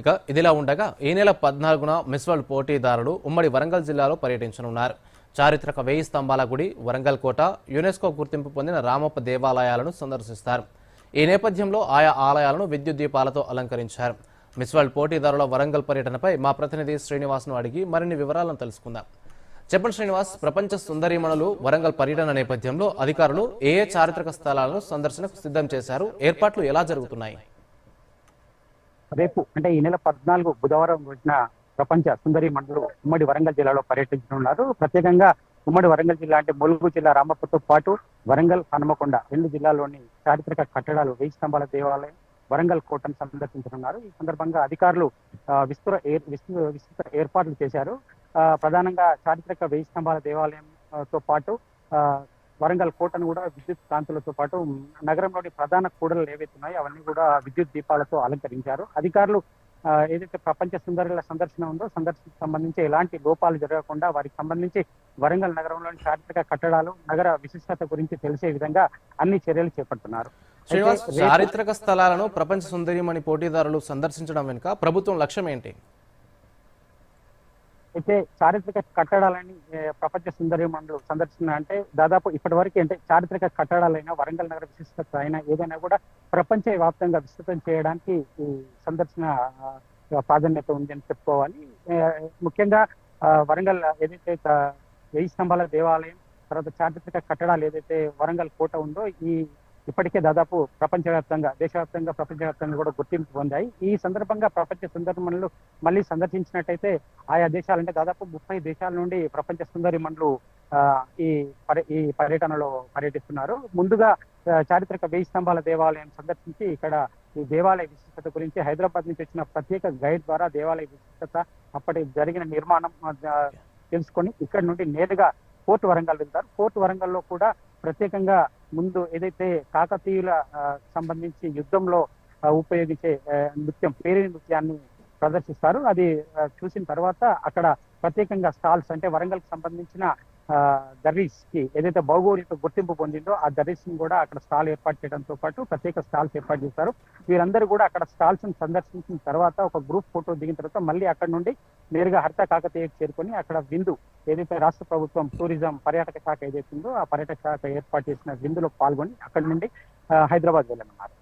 ఇక ఇదిలా ఉండగా ఈ నెల పద్నాలుగున మిస్ వరల్డ్ పోటీదారులు ఉమ్మడి వరంగల్ జిల్లాలో పర్యటించనున్నారు. చారిత్రక వేయి స్తంభాల గుడి వరంగల్ కోట యునెస్కో గుర్తింపు పొందిన రామప్ప దేవాలయాలను సందర్శిస్తారు. ఈ నేపథ్యంలో ఆయా ఆలయాలను విద్యుత్ దీపాలతో అలంకరించారు. మిస్ వరల్డ్ పోటీదారుల వరంగల్ పర్యటనపై మా ప్రతినిధి శ్రీనివాస్ను అడిగి మరిన్ని వివరాలను తెలుసుకుందాం. చెప్పండి శ్రీనివాస్ ప్రపంచ సుందరీమణులు వరంగల్ పర్యటన నేపథ్యంలో అధికారులు ఏ ఏ చారిత్రక స్థలాలను సందర్శనకు సిద్ధం చేశారు? ఏర్పాట్లు ఎలా జరుగుతున్నాయి? రేపు అంటే ఈ నెల పద్నాలుగు బుధవారం రోజున ప్రపంచ సుందరి మండలు ఉమ్మడి వరంగల్ జిల్లాలో పర్యటించనున్నారు. ప్రత్యేకంగా ఉమ్మడి వరంగల్ జిల్లా అంటే ములుగు జిల్లా రామప్పతో పాటు వరంగల్ హనుమకొండ రెండు జిల్లాల్లోని చారిత్రక కట్టడాలు వెయ్యి స్తంభాల దేవాలయం వరంగల్ కోటను సందర్శించనున్నారు. ఈ సందర్భంగా అధికారులు ఆ, విస్తృత ఏర్- విస్తృత ఏర్పాట్లు చేశారు. ఆ, ప్రధానంగా చారిత్రక వెయ్యి స్తంభాల దేవాలయం తో పాటు ఆ, వరంగల్ కోటను కూడా విద్యుత్ కాంతులతో పాటు నగరంలోని ప్రధాన కూడలు ఏవైతే ఉన్నాయో అవన్నీ కూడా విద్యుత్ దీపాలతో అలంకరించారు. అధికారులు ఏదైతే ప్రపంచ సుందరుల సందర్శన ఉందో సందర్శనకు సంబంధించి ఎలాంటి లోపాలు జరగకుండా వారికి సంబంధించి వరంగల్ నగరంలోని చారిత్రక కట్టడాలు నగర విశిష్టత గురించి తెలిసే విధంగా అన్ని చర్యలు చేపడుతున్నారు. చారిత్రక స్థలాలను ప్రపంచ సుందరిమణి పోటీదారులు సందర్శించడం వెనుక ప్రభుత్వం లక్ష్యం ఏంటి? అయితే చారిత్రక కట్టడాలని ప్రపంచ సుందరి మండలి సందర్శన అంటే దాదాపు ఇప్పటి వరకు అంటే చారిత్రక కట్టడాలైనా వరంగల్ నగర విశిష్టత అయినా ఏదైనా కూడా ప్రపంచ వ్యాప్తంగా విస్తృతం చేయడానికి ఈ సందర్శన ఆ, ప్రాధాన్యత ఉందని చెప్పుకోవాలి. ముఖ్యంగా ఆ, వరంగల్ ఏదైతే వెయ్యి స్తంభాల దేవాలయం తర్వాత చారిత్రక కట్టడాలు ఏదైతే వరంగల్ కోట ఉందో ఈ ఇప్పటికే దాదాపు ప్రపంచవ్యాప్తంగా దేశవ్యాప్తంగా ప్రపంచవ్యాప్తంగా కూడా గుర్తింపు పొందాయి. ఈ సందర్భంగా ప్రపంచ సుందరిమణులు మళ్ళీ సందర్శించినట్టయితే ఆయా దేశాలంటే దాదాపు ముప్పై దేశాల నుండి ప్రపంచ సుందరి మండలు ఆ, ఈ పర్య- ఈ పర్యటనలో పర్యటిస్తున్నారు. ముందుగా చారిత్రక వెయ్యి స్తంభాల దేవాలయం సందర్శించి ఇక్కడ ఈ దేవాలయ విశిష్టత గురించి హైదరాబాద్ నుంచి వచ్చిన ప్రత్యేక గైడ్ ద్వారా దేవాలయ విశిష్టత అప్పటి జరిగిన నిర్మాణం తెలుసుకొని ఇక్కడ నుండి నేరుగా పోర్ట్ వరంగల్ వెళ్తారు. పోర్ట్ వరంగల్లో కూడా ప్రత్యేకంగా ముందు ఏదైతే కాకతీయుల సంబంధించి యుద్ధంలో ఉపయోగించే నృత్యం పేరిని నృత్యాన్ని ప్రదర్శిస్తారు. అది చూసిన తర్వాత అక్కడ ప్రత్యేకంగా స్టాల్స్ అంటే వరంగల్కి సంబంధించిన దర్రీస్కి ఏదైతే భౌగోళిక గుర్తింపు పొందిందో ఆ దర్రీస్ని కూడా అక్కడ స్టాల్ ఏర్పాటు చేయడంతో పాటు ప్రత్యేక స్టాల్స్ ఏర్పాటు చేస్తారు వీరందరూ కూడా అక్కడ స్టాల్స్ని సందర్శించిన తర్వాత ఒక గ్రూప్ ఫోటో దిగిన తర్వాత మళ్ళీ అక్కడ నుండి నేరుగా హర్త కాకతీయకు చేరుకొని అక్కడ విందు ఏదైతే రాష్ట్ర ప్రభుత్వం టూరిజం పర్యాటక శాఖ ఏదైతే ఉందో ఆ పర్యాటక శాఖ ఏర్పాటు చేసిన విందులో పాల్గొని అక్కడ నుండి హైదరాబాద్ వెళ్ళనున్నారు